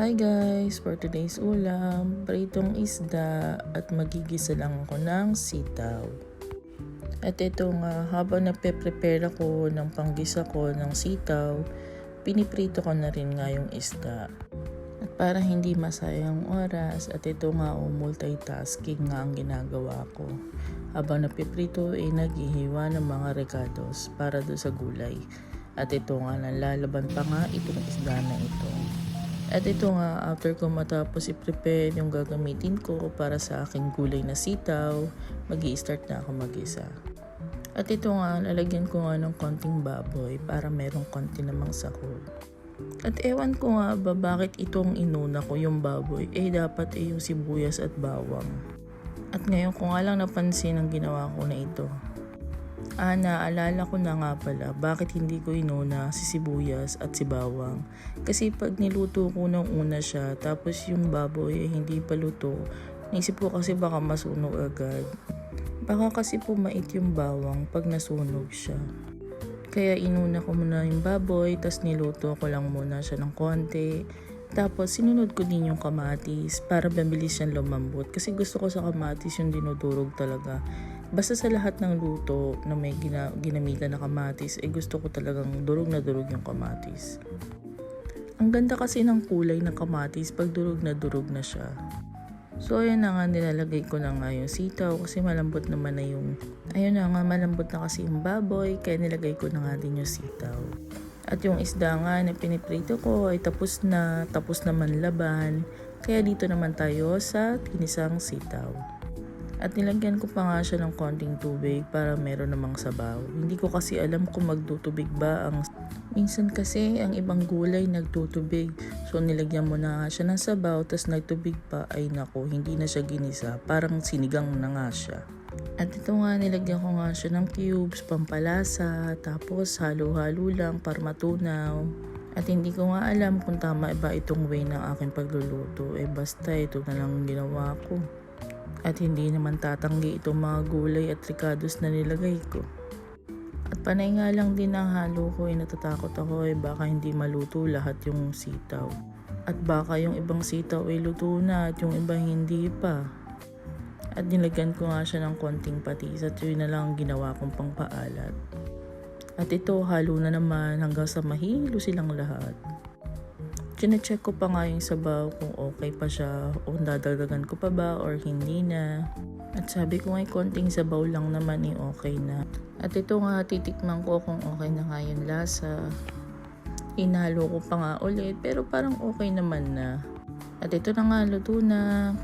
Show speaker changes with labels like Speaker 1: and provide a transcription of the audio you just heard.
Speaker 1: Hi guys! For today's ulam, pritong isda at magigisa lang ako ng sitaw. At ito nga, habang nagpe-prepare ako ng panggisa ko ng sitaw, piniprito ko na rin nga yung isda. At para hindi masayang oras, at ito nga o multitasking nga ang ginagawa ko. Habang napiprito ay naghihiwa ng mga recados para do sa gulay. At ito nga, nalalaban pa nga itong isda na ito. At ito nga, after ko matapos i-prepare yung gagamitin ko para sa aking gulay na sitaw, mag start na ako mag-isa. At ito nga, lalagyan ko nga ng konting baboy para merong konti namang sahog. At ewan ko nga ba bakit itong inuna ko yung baboy, eh dapat eh yung sibuyas at bawang. At ngayon ko nga lang napansin ang ginawa ko na ito. Ah, naalala ko na nga pala bakit hindi ko inuna si sibuyas at si bawang. Kasi pag niluto ko nung una siya, tapos yung baboy ay hindi pa luto, naisip ko kasi baka masunog agad. Baka kasi pumait yung bawang pag nasunog siya. Kaya inuna ko muna yung baboy, tas niluto ko lang muna siya ng konti. Tapos sinunod ko din yung kamatis para mabilis siyang lumambot. Kasi gusto ko sa kamatis yung dinudurog talaga. Basta sa lahat ng luto na may gina- ginamitan na kamatis, eh gusto ko talagang durog na durog yung kamatis. Ang ganda kasi ng kulay ng kamatis pag durog na durog na siya. So ayun na nga nilalagay ko na nga yung sitaw kasi malambot naman na yung ayun na nga malambot na kasi yung baboy kaya nilagay ko na nga din yung sitaw. At yung isda nga na piniprito ko ay tapos na, tapos naman laban. Kaya dito naman tayo sa tinisang sitaw. At nilagyan ko pa nga siya ng konting tubig para meron namang sabaw. Hindi ko kasi alam kung magtutubig ba ang... Minsan kasi ang ibang gulay nagtutubig. So nilagyan mo na nga siya ng sabaw tapos nagtubig pa ay nako hindi na siya ginisa. Parang sinigang na nga siya. At ito nga nilagyan ko nga siya ng cubes, pampalasa, tapos halo-halo lang para matunaw. At hindi ko nga alam kung tama ba itong way ng aking pagluluto. Eh basta ito na lang ang ginawa ko. At hindi naman tatanggi itong mga gulay at ricados na nilagay ko. At panay nga lang din ang halo ko ay natatakot ako eh baka hindi maluto lahat yung sitaw. At baka yung ibang sitaw ay luto na at yung iba hindi pa. At nilagyan ko nga siya ng konting patis at yun na lang ang ginawa kong pangpaalat. At ito halo na naman hanggang sa mahilo silang lahat. Chine-check ko pa nga yung sabaw kung okay pa siya o dadagdagan ko pa ba or hindi na. At sabi ko nga konting sabaw lang naman eh okay na. At ito nga titikman ko kung okay na nga yung lasa. Inalo ko pa nga ulit pero parang okay naman na. At ito na nga luto na.